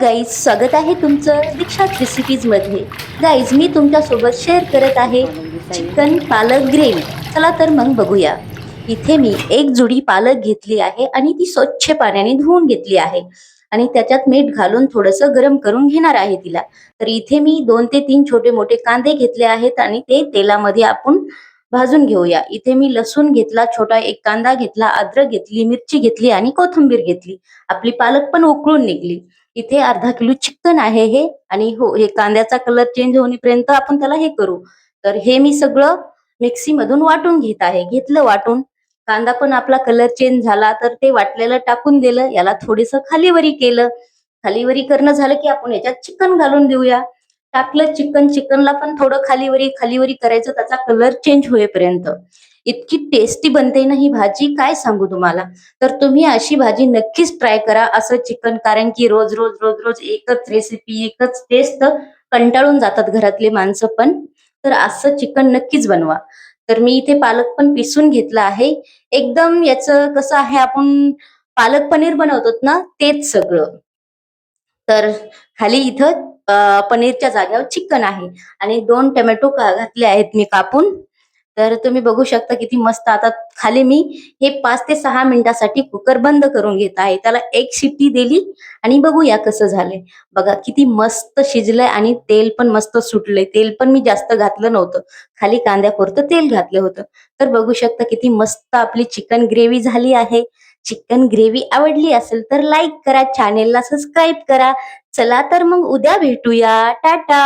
Guys स्वागत आहे तुमचं दीक्षात रेसिपीजमध्ये. गाईज मी तुमच्यासोबत शेअर करत आहे चिकन पालक ग्रेव्ही चला तर मग बघूया. इथे मी एक जुडी पालक घेतली आहे आणि ती स्वच्छ पाण्याने धुवून घेतली आहे. आणि त्याच्यात मीठ घालून थोडंसं गरम करून घेणार आहे तिला. तर इथे मी दोन ते तीन छोटे मोठे कांदे घेतले आहेत आणि ते तेलामध्ये आपण भाजून घेऊया. इथे मी लसूण घेतला छोटा एक कांदा घेतला अद्रक घेतली मिरची घेतली आणि कोथिंबीर घेतली. आपली पालक पण उकळून निघली. इथे अर्धा किलो चिकन आहे हे आणि हो हे कांद्याचा कलर चेंज होईपर्यंत आपण त्याला हे करू. तर हे मी सगळं मिक्सी मधून वाटून घेत आहे. घेतलं वाटून. कांदा पण आपला कलर चेंज झाला तर ते वाटलेलं टाकून दिलं. याला थोडस खालीवरी केलं. खालीवरी करणं झालं की आपण याच्यात चिकन घालून देऊया. टाकलं चिकन चिकनला पण थोडं खालीवरी खालीवरी करायचं त्याचा कलर चेंज होईपर्यंत. इतकी टेस्टी बनते ना ही भाजी काय सांगू तुम्हाला? तर तुम्ही अशी भाजी नक्कीच ट्राय करा असं चिकन कारण की रोज रोज रोज रोज एकच रेसिपी एकच टेस्ट कंटाळून जातात घरातले माणसं पण. तर असं चिकन नक्कीच बनवा. तर मी इथे पालक पण पिसून घेतला आहे. एकदम याचं कसं आहे आपण पालक पनीर बनवतो ना तेच सगळं. तर खाली इथं पनीरच्या जागेवर चिकन आहे. आणि दोन टोमॅटो घातले आहेत मी कापून. तर तुम्ही बघू शकता किती मस्त आता खाली मी हे पाच ते सहा मिनिटासाठी कुकर बंद करून घेत आहे. त्याला एक शिट्टी दिली आणि बघूया कसं झालंय. बघा किती मस्त शिजलंय आणि तेल पण मस्त सुटलंय. तेल पण मी जास्त घातलं नव्हतं. खाली कांद्यापुरतं तेल घातलं होतं. तर बघू शकता किती मस्त आपली चिकन ग्रेव्ही झाली आहे. चिकन ग्रेव्ही आवडली असेल तर लाईक करा चॅनेलला सबस्क्राईब करा. चला तर मग उद्या भेटूया. टाटा!